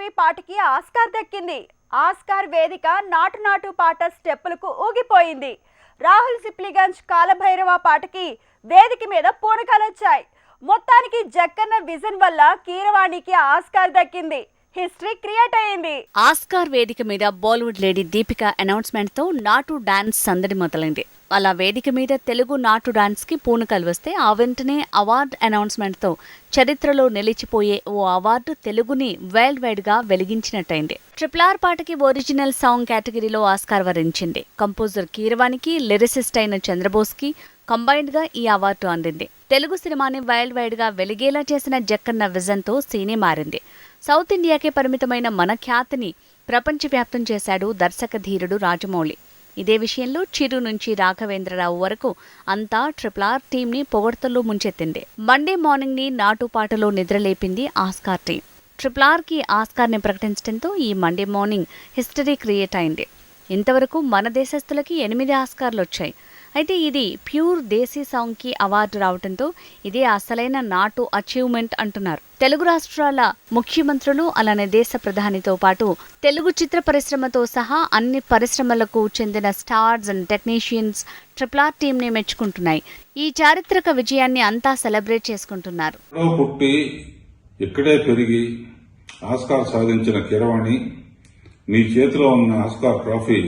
Movie పాటకి Oscar దక్కింది. Oscar వేదిక నాటు నాటు పాట స్టెప్పులకు ఊగిపోయింది. రాహుల్ సిప్లిగంజ్ కాలభైరవ పాటకి వేదిక మీద పూనకాలొచ్చాయి. మొత్తానికి జక్కన్న విజన్ వల్ల కీరవాణికి ఆస్కార్ దక్కింది. హిస్టరీ క్రియేట్ అయింది ఆస్కార్ వేదిక మీద బాలీవుడ్ లేడీ దీపిక అనౌన్స్మెంట్తో నాటు డాన్స్ సందడి మొదలైంది. అలా వేదిక మీద తెలుగు నాటు డాన్స్కి పూనకలు వస్తే ఆ వెంటనే అవార్డ్ అనౌన్స్మెంట్తో చరిత్రలో నిలిచిపోయే ఓ అవార్డు తెలుగుని వరల్డ్ వైడ్గా వెలిగించినట్టయింది. ట్రిపుల్ ఆర్ పాటకి ఒరిజినల్ సాంగ్ కేటగిరీలో ఆస్కార్ వరించింది. కంపోజర్ కీరవానికి లిరిసిస్ట్ అయిన చంద్రబోస్కి కంబైన్డ్గా ఈ అవార్డు అందింది. తెలుగు సినిమాని వరల్డ్ వైడ్గా వెలిగేలా చేసిన జక్కన్న విజన్తో సీనే మారింది. సౌత్ ఇండియాకే పరిమితమైన మన ఖ్యాతిని ప్రపంచవ్యాప్తం చేశాడు దర్శక ధీరుడు రాజమౌళి. ఇదే విషయంలో చిరు నుంచి రాఘవేంద్రరావు వరకు అంతా ట్రిపుల్ ఆర్ టీంని పొగడ్తల్లో ముంచెత్తింది. మండే మార్నింగ్ని నాటు నిద్రలేపింది ఆస్కార్ టీం. ట్రిపుల్ ఆర్కి ఆస్కార్ని ప్రకటించడంతో ఈ మండే మార్నింగ్ హిస్టరీ క్రియేట్ అయింది. ఇంతవరకు మన దేశస్తులకి ఎనిమిది ఆస్కార్లు వచ్చాయి అయితే ఇది ప్యూర్ దేశీ సాంగ్కి అవార్డు రావడంతో ఇదే అసలైన నాటు అచీవ్మెంట్ అంటున్నారు. తెలుగు రాష్ట్రాల ముఖ్యమంత్రులు అలానే దేశ ప్రధానితో పాటు తెలుగు చిత్ర పరిశ్రమతో సహా అన్ని పరిశ్రమలకు చెందిన stars and technicians triple R టీంని మెచ్చుకుంటున్నాయి. ఈ చారిత్రక విజయాన్ని అంతా సెలబ్రేట్ చేసుకుంటున్నారు. పుట్టి ఇక్కడే పెరిగి ఆస్కార్ సాధించిన కిరవాణి నీ చేతిలో ఉన్న ఆస్కార్ ట్రోఫీ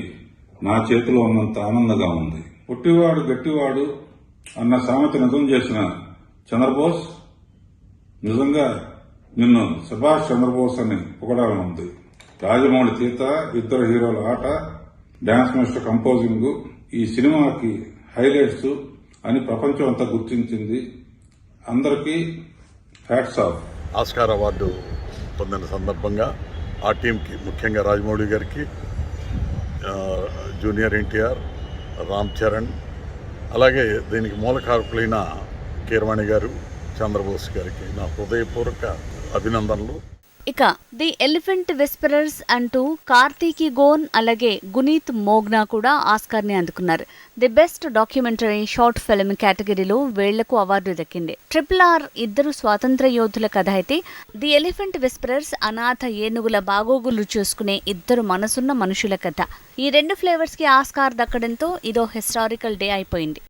నా చేతిలో ఉన్నంత ఆనందంగా ఉంది. పుట్టివాడు గట్టివాడు అన్న సామెత నిజం చేసిన చంద్రబోస్ నిజంగా నిన్ను సుభాష్ చంద్రబోస్ అని పొగడాలని ఉంది. రాజమౌళి తీత ఇద్దరు హీరోల ఆట డాన్స్ మాస్టర్ కంపోజింగ్ ఈ సినిమాకి హైలైట్స్ అని ప్రపంచం అంతా గుర్తించింది. అందరికీ హ్యాట్స్ ఆఫ్. ఆస్కార్ అవార్డు పొందిన సందర్భంగా ఆ టీంకి ముఖ్యంగా రాజమౌళి గారికి జూనియర్ ఎన్టీఆర్ రామ్ చరణ్ అలాగే దీనికి మూలకారకులైన కీరవాణి గారు చంద్రబోస్ గారికి నా హృదయపూర్వక అభినందనలు. ఇక ది ఎలిఫెంట్ విస్పరర్స్ అంటూ కార్తీకి గోన్ అలాగే గునీత్ మోగ్నా కూడా ఆస్కార్ని అందుకున్నారు. The best documentary short film కేటగిరీలో వేళ్ళకు అవార్డు దక్కింది. ట్రిపుల్ ఆర్ ఇద్దరు స్వాతంత్ర యోధుల కథ అయితే ది ఎలిఫెంట్ విస్పరర్స్ అనాథ ఏనుగుల బాగోగులు చూసుకునే ఇద్దరు మనసున్న మనుషుల కథ. ఈ రెండు ఫ్లేవర్స్కి ఆస్కార్ దక్కడంతో ఇదో హిస్టారికల్ డే అయిపోయింది.